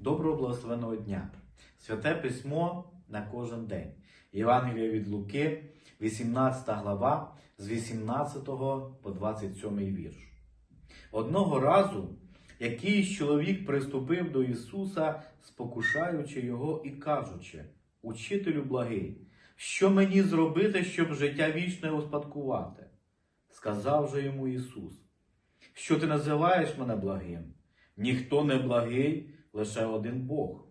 Доброго благословеного дня! Святе письмо на кожен день. Євангелія від Луки, 18 глава, з 18 по 27 вірш. Одного разу якийсь чоловік приступив до Ісуса, спокушаючи його і кажучи: Учителю благий, що мені зробити, щоб життя вічне успадкувати? Сказав же йому Ісус, що ти називаєш мене благим? Ніхто не благий, лише один Бог.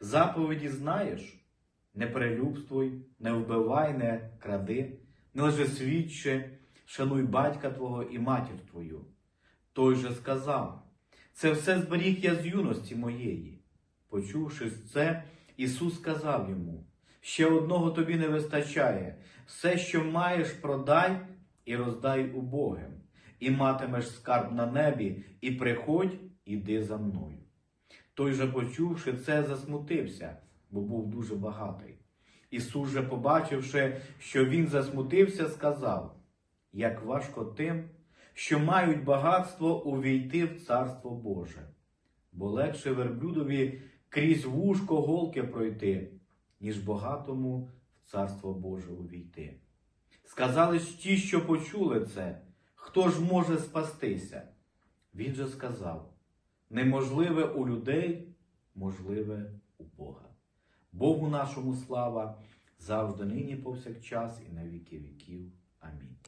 Заповіді знаєш: не перелюбствуй, не вбивай, не кради, не лжесвідчи, шануй батька твого і матір твою. Той же сказав: Це все зберіг я з юності моєї. Почувши це, Ісус сказав йому: Ще одного тобі не вистачає, все, що маєш, продай і роздай убогим, і матимеш скарб на небі, і приходь, іди за мною. Той же, почувши це, засмутився, бо був дуже багатий. Ісус же, побачивши, що він засмутився, сказав: Як важко тим, що мають багатство увійти в Царство Боже, бо легше верблюдові крізь вушко голки пройти, ніж багатому в Царство Боже увійти. Сказали ж ті, що почули це, хто ж може спастися? Він же сказав: неможливе у людей, можливе у Бога. Богу нашому слава завжди нині повсякчас і на віки віків. Амінь.